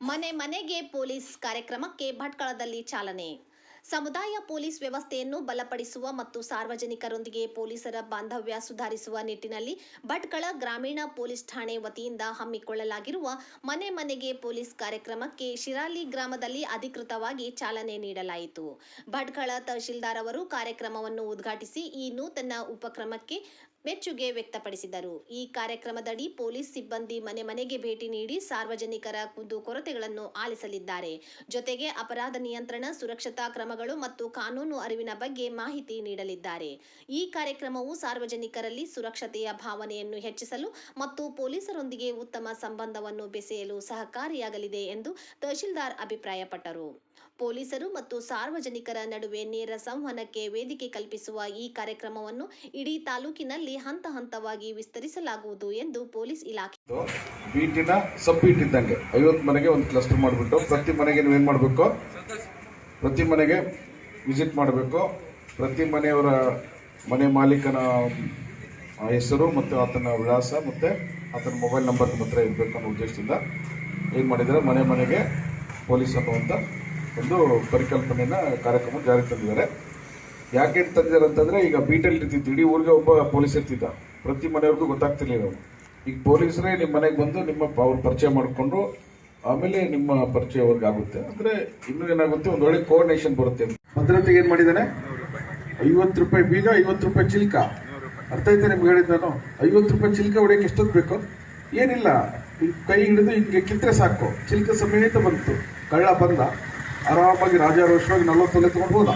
ಮನೆ ಮನೆಗೆ ಪೊಲೀಸ್ ಕಾರ್ಯಕ್ರಮಕ್ಕೆ ಭಟ್ಕಳದಲ್ಲಿ ಚಾಲನೆ. ಸಮುದಾಯ ಪೊಲೀಸ್ ವ್ಯವಸ್ಥೆಯನ್ನು ಬಲಪಡಿಸುವ ಮತ್ತು ಸಾರ್ವಜನಿಕರೊಂದಿಗೆ ಪೊಲೀಸರ ಬಾಂಧವ್ಯ ಸುಧಾರಿಸುವ ನಿಟ್ಟಿನಲ್ಲಿ ಭಟ್ಕಳ ಗ್ರಾಮೀಣ ಪೊಲೀಸ್ ಠಾಣೆ ವತಿಯಿಂದ ಹಮ್ಮಿಕೊಳ್ಳಲಾಗಿರುವ ಮನೆ ಮನೆಗೆ ಪೊಲೀಸ್ ಕಾರ್ಯಕ್ರಮಕ್ಕೆ ಶಿರಾಲಿ ಗ್ರಾಮದಲ್ಲಿ ಅಧಿಕೃತವಾಗಿ ಚಾಲನೆ ನೀಡಲಾಯಿತು. ಭಟ್ಕಳ ತಹಶೀಲ್ದಾರ್ ಅವರು ಕಾರ್ಯಕ್ರಮವನ್ನು ಉದ್ಘಾಟಿಸಿ ಈ ನೂತನ ಉಪಕ್ರಮಕ್ಕೆ ಮೆಚ್ಚುಗೆ ವ್ಯಕ್ತಪಡಿಸಿದರು. ಈ ಕಾರ್ಯಕ್ರಮದಡಿ ಪೊಲೀಸ್ ಸಿಬ್ಬಂದಿ ಮನೆ ಮನೆಗೆ ಭೇಟಿ ನೀಡಿ ಸಾರ್ವಜನಿಕರ ಕುಂದುಕೊರತೆಗಳನ್ನು ಆಲಿಸಲಿದ್ದಾರೆ. ಜೊತೆಗೆ ಅಪರಾಧ ನಿಯಂತ್ರಣ, ಸುರಕ್ಷತಾ ಕ್ರಮಗಳು ಮತ್ತು ಕಾನೂನು ಅರಿವಿನ ಬಗ್ಗೆ ಮಾಹಿತಿ ನೀಡಲಿದ್ದಾರೆ. ಈ ಕಾರ್ಯಕ್ರಮವು ಸಾರ್ವಜನಿಕರಲ್ಲಿ ಸುರಕ್ಷತೆಯ ಭಾವನೆಯನ್ನು ಹೆಚ್ಚಿಸಲು ಮತ್ತು ಪೊಲೀಸರೊಂದಿಗೆ ಉತ್ತಮ ಸಂಬಂಧವನ್ನು ಬೆಸೆಯಲು ಸಹಕಾರಿಯಾಗಲಿದೆ ಎಂದು ತಹಶೀಲ್ದಾರ್ ಅಭಿಪ್ರಾಯಪಟ್ಟರು. ಪೊಲೀಸರು ಮತ್ತು ಸಾರ್ವಜನಿಕರ ನಡುವೆ ನೇರ ಸಂವಹನಕ್ಕೆ ವೇದಿಕೆ ಕಲ್ಪಿಸುವ ಈ ಕಾರ್ಯಕ್ರಮವನ್ನು ಇಡೀ ತಾಲೂಕಿನಲ್ಲಿ ಹಂತ ಹಂತವಾಗಿ ವಿಸ್ತರಿಸಲಾಗುವುದು ಎಂದು ಪೊಲೀಸ್ ಇಲಾಖೆ ಬೀಟಿನ ಸಬ್ ಬೀಟ್ ಇದ್ದಂಗೆ. ಐವತ್ತು ಮನೆಗೆ ಒಂದು ಕ್ಲಸ್ಟರ್ ಮಾಡಿಬಿಟ್ಟು ಪ್ರತಿ ಮನೆಗೆ ನೀವೇನು ಮಾಡಬೇಕು? ಪ್ರತಿ ಮನೆಗೆ ವಿಸಿಟ್ ಮಾಡಬೇಕು. ಪ್ರತಿ ಮನೆಯವರ ಮನೆ ಮಾಲೀಕನ ಹೆಸರು ಮತ್ತು ಆತನ ವಿಳಾಸ ಮತ್ತು ಆತನ ಮೊಬೈಲ್ ನಂಬರ್ ಮಾತ್ರ ಇರಬೇಕು ಅನ್ನೋ ಉದ್ದೇಶದಿಂದ ಏನು ಮಾಡಿದರೆ ಮನೆ ಮನೆಗೆ ಪೊಲೀಸ್ ಅನ್ನುವಂಥ ಒಂದು ಪರಿಕಲ್ಪನೆಯನ್ನು ಕಾರ್ಯಕ್ರಮ ಜಾರಿಗೆ ತಂದಿದ್ದಾರೆ. ಯಾಕೆ ತಂದಿದ್ದಾರೆ ಅಂತಂದ್ರೆ ಈಗ ಬೀಟಲ್ಲಿ ಇರ್ತಿತ್ತು, ಇಡೀ ಊರಿಗೆ ಒಬ್ಬ ಪೊಲೀಸ್ ಇರ್ತಿದ್ದ. ಪ್ರತಿ ಮನೆಯವ್ರಿಗೂ ಗೊತ್ತಾಗ್ತಿರ್ಲಿಲ್ಲ ಅವ್ರು ಈಗ ಪೊಲೀಸರೇ ನಿಮ್ಮ ಮನೆಗೆ ಬಂದು ನಿಮ್ಮ ಅವ್ರ ಪರಿಚಯ ಮಾಡಿಕೊಂಡು ಆಮೇಲೆ ನಿಮ್ಮ ಪರಿಚಯ ಅವ್ರಿಗೆ ಆಗುತ್ತೆ. ಅಂದ್ರೆ ಇನ್ನೂ ಏನಾಗುತ್ತೆ? ಒಂದು ಒಳ್ಳೆ ಕೋಆರ್ಡಿನೇಷನ್ ಬರುತ್ತೆ ಭದ್ರತೆಗೆ ಏನ್ ಮಾಡಿದ್ದಾನೆ? ಐವತ್ತು ರೂಪಾಯಿ ಬೀಗ, ಐವತ್ತು ರೂಪಾಯಿ ಚಿಲ್ಕ. ಅರ್ಥ ಐತೆ ನಿಮ್ಗೆ ಹೇಳಿದ್ ನಾನು? ಐವತ್ತು ರೂಪಾಯಿ ಚಿಲ್ಕ ಹೊಡೆಯಕ್ಕೆ ಎಷ್ಟೊತ್ತು ಬೇಕು? ಏನಿಲ್ಲ. ಕೈ ಹಿಡಿದು ಹಿಂಗೆ ಕಿತ್ತರೆ ಸಾಕು. ಚಿಲ್ಕ ಸಮೇತ ಬಂತು. ಕಳ್ಳ ಬಂದ. ಆರಾಮಾಗಿ ರಾಜಾರೋಷವಾಗಿ ನಲ್ವತ್ತೊಂದು ತಗೊಂಡು ಹೋದ.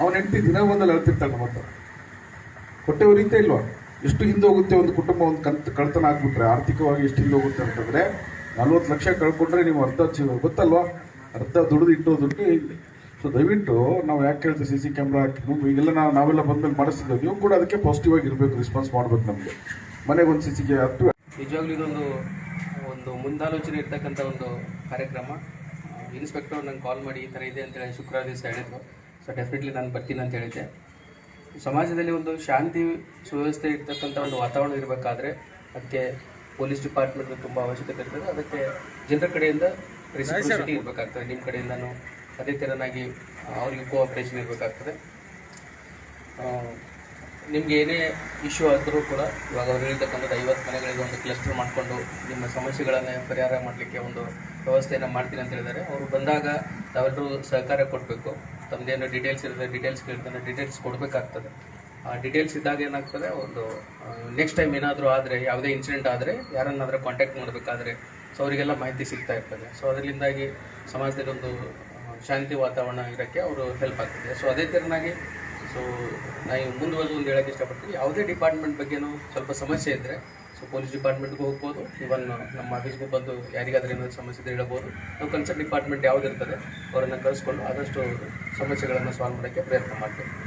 ಅವನ ಹೆಂಡತಿ ದಿನ ಒಂದಲ್ಲಿ ಅಳ್ತಿರ್ತಾಳೆ ನಮ್ಮ ಹತ್ರ ಹೊಟ್ಟೆ ಇಲ್ವಾ? ಎಷ್ಟು ಹಿಂದೆ ಹೋಗುತ್ತೆ ಒಂದು ಕುಟುಂಬ, ಒಂದು ಕಂತ ಕಳ್ತನ ಹಾಕ್ಬಿಟ್ರೆ ಆರ್ಥಿಕವಾಗಿ ಎಷ್ಟು ಹಿಂದೆ ಹೋಗುತ್ತೆ ಅಂತಂದ್ರೆ ನಲ್ವತ್ತು ಲಕ್ಷ ಕಳ್ಕೊಂಡ್ರೆ ನೀವು ಅರ್ಧ ಗೊತ್ತಲ್ವಾ? ಅರ್ಧ ದುಡ್ದು ಇಟ್ಟು ದುಡ್ಡು ಇಲ್ಲಿ. ಸೊ ದಯವಿಟ್ಟು ನಾವು ಯಾಕೆ ಹೇಳ್ತೀವಿ ಸಿ ಸಿ ಕ್ಯಾಮ್ರಾ ಈಗೆಲ್ಲ ನಾವು, ನಾವೆಲ್ಲ ಬಂದ್ಮೇಲೆ ಮಾಡಿಸ್ತಿದ್ದೇವೆ ನೀವು ಕೂಡ ಅದಕ್ಕೆ ಪಾಸಿಟಿವ್ ಆಗಿರಬೇಕು ರೆಸ್ಪಾನ್ಸ್ ಮಾಡಬೇಕು ನಮಗೆ. ಮನೆಗೆ ಒಂದು ಸಿ ಸಿ ಹತ್ತು. ನಿಜವಾಗ್ಲೂ ಇದೊಂದು, ಒಂದು ಮುಂದಾಲೋಚನೆ ಇರ್ತಕ್ಕಂಥ ಒಂದು ಕಾರ್ಯಕ್ರಮ. ಇನ್ಸ್ಪೆಕ್ಟರ್ ನಂಗೆ ಕಾಲ್ ಮಾಡಿ ಈ ಥರ ಇದೆ ಅಂತೇಳಿ ಶುಕ್ರವಾರ ದಿವಸ ಹೇಳಿದ್ರು. ಸೊ ಡೆಫಿನೆಟ್ಲಿ ನಾನು ಬರ್ತೀನಿ ಅಂತ ಹೇಳಿದ್ದೆ. ಸಮಾಜದಲ್ಲಿ ಒಂದು ಶಾಂತಿ ಸುವ್ಯವಸ್ಥೆ ಇರ್ತಕ್ಕಂಥ ಒಂದು ವಾತಾವರಣ ಇರಬೇಕಾದ್ರೆ ಅದಕ್ಕೆ ಪೊಲೀಸ್ ಡಿಪಾರ್ಟ್ಮೆಂಟ್ ತುಂಬ ಅವಶ್ಯಕತೆ ಇರ್ತದೆ. ಅದಕ್ಕೆ ಜನರ ಕಡೆಯಿಂದ ರೆಸ್ಪಾನ್ಸಿಬಿಲಿಟಿ ಇರಬೇಕಾಗ್ತದೆ. ನಿಮ್ಮ ಕಡೆಯಿಂದನೂ ಅದೇ ಥರನಾಗಿ ಅವರಿಗೆ ಕೋಆಪ್ರೇಷನ್ ಇರಬೇಕಾಗ್ತದೆ. ನಿಮ್ಗೆ ಏನೇ ಇಶ್ಯೂ ಆದರೂ ಕೂಡ ಇವಾಗ ಅವ್ರು ಹೇಳ್ತಕ್ಕಂಥದ್ದು ಐವತ್ತು ಮನೆಗಳಿಗೆ ಒಂದು ಕ್ಲಸ್ಟರ್ ಮಾಡಿಕೊಂಡು ನಿಮ್ಮ ಸಮಸ್ಯೆಗಳನ್ನು ಪರಿಹಾರ ಮಾಡಲಿಕ್ಕೆ ಒಂದು ವ್ಯವಸ್ಥೆಯನ್ನು ಮಾಡ್ತೀನಿ ಅಂತ ಹೇಳಿದ್ದಾರೆ. ಅವರು ಬಂದಾಗ ತಾವೆಲ್ಲರೂ ಸಹಕಾರ ಕೊಡಬೇಕು. ತಮ್ಮದೇನು ಡೀಟೇಲ್ಸ್ ಇರುತ್ತೆ ಡೀಟೇಲ್ಸ್ ಕೇಳ್ತಾನೆ ಡೀಟೇಲ್ಸ್ ಕೊಡಬೇಕಾಗ್ತದೆ. ಆ ಡೀಟೇಲ್ಸ್ ಇದ್ದಾಗ ಏನಾಗ್ತದೆ, ಒಂದು ನೆಕ್ಸ್ಟ್ ಟೈಮ್ ಏನಾದರೂ ಆದರೆ, ಯಾವುದೇ ಇನ್ಸಿಡೆಂಟ್ ಆದರೆ ಯಾರನ್ನಾದರೂ ಕಾಂಟ್ಯಾಕ್ಟ್ ಮಾಡಬೇಕಾದ್ರೆ ಸೊ ಅವರಿಗೆಲ್ಲ ಮಾಹಿತಿ ಸಿಗ್ತಾ ಇರ್ತದೆ. ಸೊ ಅದರಿಂದಾಗಿ ಸಮಾಜದಲ್ಲಿ ಒಂದು ಶಾಂತಿ ವಾತಾವರಣ ಇರೋಕ್ಕೆ ಅವರು ಹೆಲ್ಪ್ ಆಗ್ತದೆ. ಸೊ ಅದೇ ಥರನಾಗಿ ಸೊ ನಾನು ಮುಂದುವರೆದು ಒಂದು ಹೇಳೋಕ್ಕೆ ಇಷ್ಟಪಡ್ತೀನಿ. ಯಾವುದೇ ಡಿಪಾರ್ಟ್ಮೆಂಟ್ ಬಗ್ಗೆನೂ ಸ್ವಲ್ಪ ಸಮಸ್ಯೆ ಇದ್ದರೆ ಸೊ ಪೊಲೀಸ್ ಡಿಪಾರ್ಟ್ಮೆಂಟ್ಗೆ ಹೋಗ್ಬೋದು. ಇವನ್ ನಮ್ಮ ಆಫೀಸ್ಗೂ ಬಂದು ಯಾರಿಗಾದ್ರೂ ಏನಾದರೂ ಸಮಸ್ಯೆ ಇದ್ರೆ ಹೇಳ್ಬೋದು ನಾವು ಕನ್ಸರ್ನ್ ಡಿಪಾರ್ಟ್ಮೆಂಟ್ ಯಾವುದಿರ್ತದೆ, ಅವರನ್ನು ಕಳಿಸ್ಕೊಂಡು ಆದಷ್ಟು ಸಮಸ್ಯೆಗಳನ್ನು ಸಾಲ್ವ್ ಮಾಡೋಕ್ಕೆ ಪ್ರಯತ್ನ ಮಾಡ್ತೀವಿ.